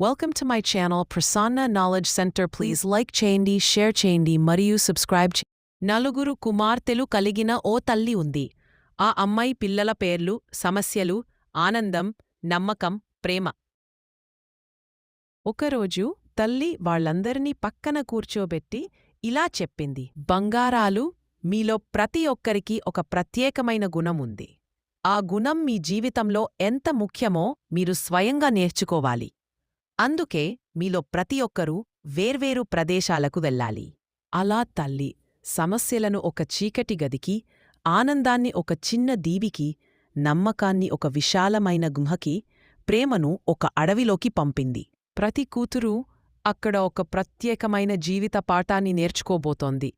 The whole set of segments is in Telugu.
Welcome to my channel Prasanna knowledge centre please like చేయండి షేర్ చేయండి మరియు సబ్స్క్రైబ్ నలుగురు కుమార్తెలు కలిగిన ఓ తల్లి ఉంది. ఆ అమ్మాయి పిల్లల పేర్లు సమస్యలు ఆనందం నమ్మకం ప్రేమ. ఒకరోజు తల్లి వాళ్ళందరినీ పక్కన కూర్చోబెట్టి ఇలా చెప్పింది. బంగారాలు మీలో ప్రతి ఒక్కరికి ఒక ప్రత్యేకమైన గుణం ఉంది. ఆ గుణం మీ జీవితంలో ఎంత ముఖ్యమో మీరు స్వయంగా నేర్చుకోవాలి. అందుకే మీలో ప్రతి ఒక్కరూ వేర్వేరు ప్రదేశాలకు వెళ్ళాలి. అలా తల్లి సమస్యలను ఒక చీకటి గదికి ఆనందాన్ని ఒక చిన్న దీవికి నమ్మకాన్ని ఒక విశాలమైన గుహకి ప్రేమను ఒక అడవిలోకి పంపింది. ప్రతి కూతురూ అక్కడ ఒక ప్రత్యేకమైన జీవిత పాఠాన్ని నేర్చుకోబోతోంది.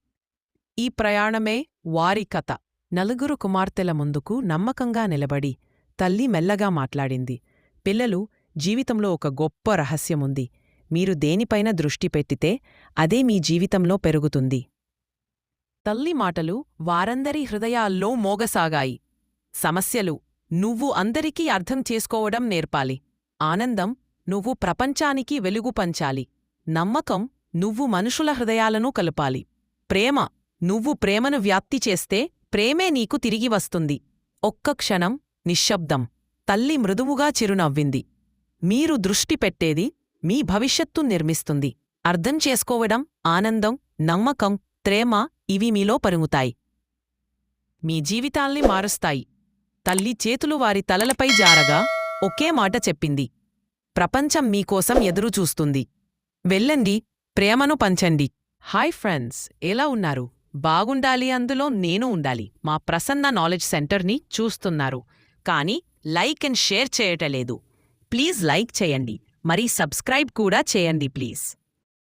ఈ ప్రయాణమే వారి కథ. నలుగురు కుమార్తెల ముందుకు నమ్మకంగా నిలబడి తల్లి మెల్లగా మాట్లాడింది. పిల్లలు జీవితంలో ఒక గొప్ప రహస్యముంది. మీరు దేనిపైన దృష్టి పెట్టితే అదే మీ జీవితంలో పెరుగుతుంది. తల్లి మాటలు వారందరి హృదయాల్లో మోగసాగాయి. సమస్యలు నువ్వు అందరికీ అర్థం చేసుకోవడం నేర్పాలి. ఆనందం నువ్వు ప్రపంచానికి వెలుగు పంచాలి. నమ్మకం నువ్వు మనుషుల హృదయాలను కలపాలి. ప్రేమ నువ్వు ప్రేమను వ్యాప్తి చేస్తే ప్రేమే నీకు తిరిగి వస్తుంది. ఒక్క క్షణం నిశ్శబ్దం. తల్లి మృదువుగా చిరునవ్వింది. మీరు దృష్టి పెట్టేది మీ భవిష్యత్తు నిర్మిస్తుంది. అర్థం చేసుకోవడం ఆనందం నమ్మకం ప్రేమ ఇవి మీలో పరుగుతాయి. మీ జీవితాల్ని మారుస్తాయి. తల్లి చేతులు వారి తలలపై జారగా ఒకే మాట చెప్పింది. ప్రపంచం మీకోసం ఎదురుచూస్తుంది వెళ్ళండి ప్రేమను పంచండి. హాయ్ ఫ్రెండ్స్ ఎలా ఉన్నారు? బాగుండాలి అందులో నేను ఉండాలి. మా ప్రసన్న నాలెడ్జ్ సెంటర్ని చూస్తున్నారు. కానీ లైక్ అండ్ షేర్ చేయటలేదు. ప్లీజ్ లైక్ చేయండి. మరి సబ్స్క్రైబ్ కూడా చేయండి ప్లీజ్.